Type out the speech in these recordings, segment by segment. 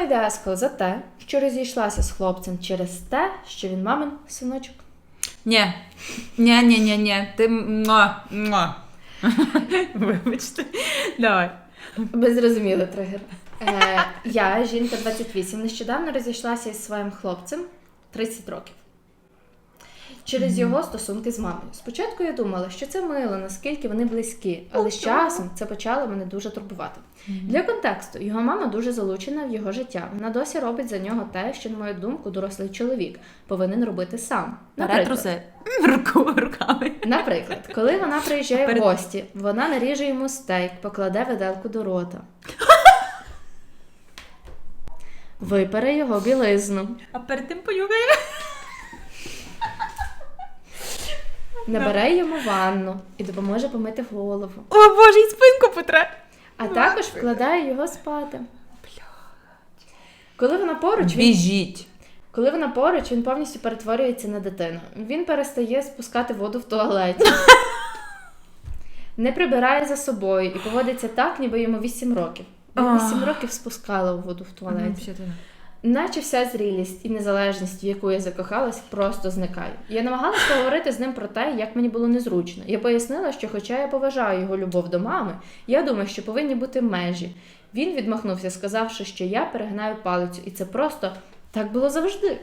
Ема йде Ескал за те, що розійшлася з хлопцем через те, що він мамин синочок. Ні. Ні, ні, ні, ні. Ти муа, муа. Вибачте. Давай. Ви зрозуміли тригер. Е, я, жінка 28, нещодавно розійшлася із своїм хлопцем 30 років. Через його стосунки з мамою. Спочатку я думала, що це мило, наскільки вони близькі, але з часом це почало мене дуже турбувати. Для контексту, його мама дуже залучена в його життя. Вона досі робить за нього те, що, на мою думку, дорослий чоловік повинен робити сам. Руками. Наприклад, коли вона приїжджає в гості, вона наріже йому стейк, покладе виделку до рота. Випере його білизну, А перед тим понюхає. Набере йому ванну і допоможе помити голову, О боже, і спинку потре. а також вкладає його спати. Коли вона поруч, він, Біжіть. коли вона поруч, він повністю перетворюється на дитину. Він перестає спускати воду в туалеті. Не прибирає за собою і поводиться так, ніби йому 8 років. Я 8 років спускала воду в туалеті. Наче вся зрілість і незалежність, в яку я закохалась, просто зникає. Я намагалась поговорити з ним про те, як мені було незручно. Я пояснила, що, хоча я поважаю його любов до мами, я думаю, що повинні бути межі. Він відмахнувся, сказавши, що я перегнаю палицю, і це просто так було завжди.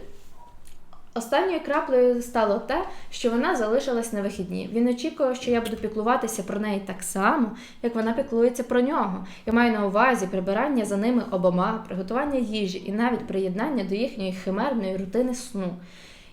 Останньою краплею стало те, що вона залишилась на вихідні. Він очікував, що я буду піклуватися про неї так само, як вона піклується про нього. Я маю на увазі прибирання за ними обома, приготування їжі і навіть приєднання до їхньої химерної рутини сну.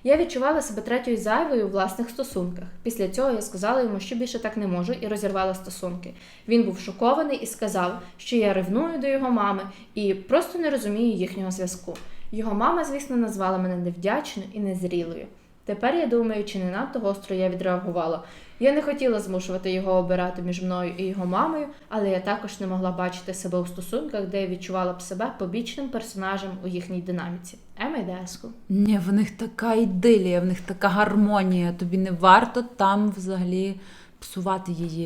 Я відчувала себе третьою зайвою у власних стосунках. Після цього я сказала йому, що більше так не можу, і розірвала стосунки. Він був шокований і сказав, що я ревную до його мами і просто не розумію їхнього зв'язку. Його мама, звісно, назвала мене невдячною і незрілою. Тепер я думаю, чи не надто гостро я відреагувала. Я не хотіла змушувати його обирати між мною і його мамою, але я також не могла бачити себе у стосунках, де я відчувала б себе побічним персонажем у їхній динаміці. Ема йде Ескул. Ні, в них така ідилія, в них така гармонія. Тобі не варто там взагалі псувати її.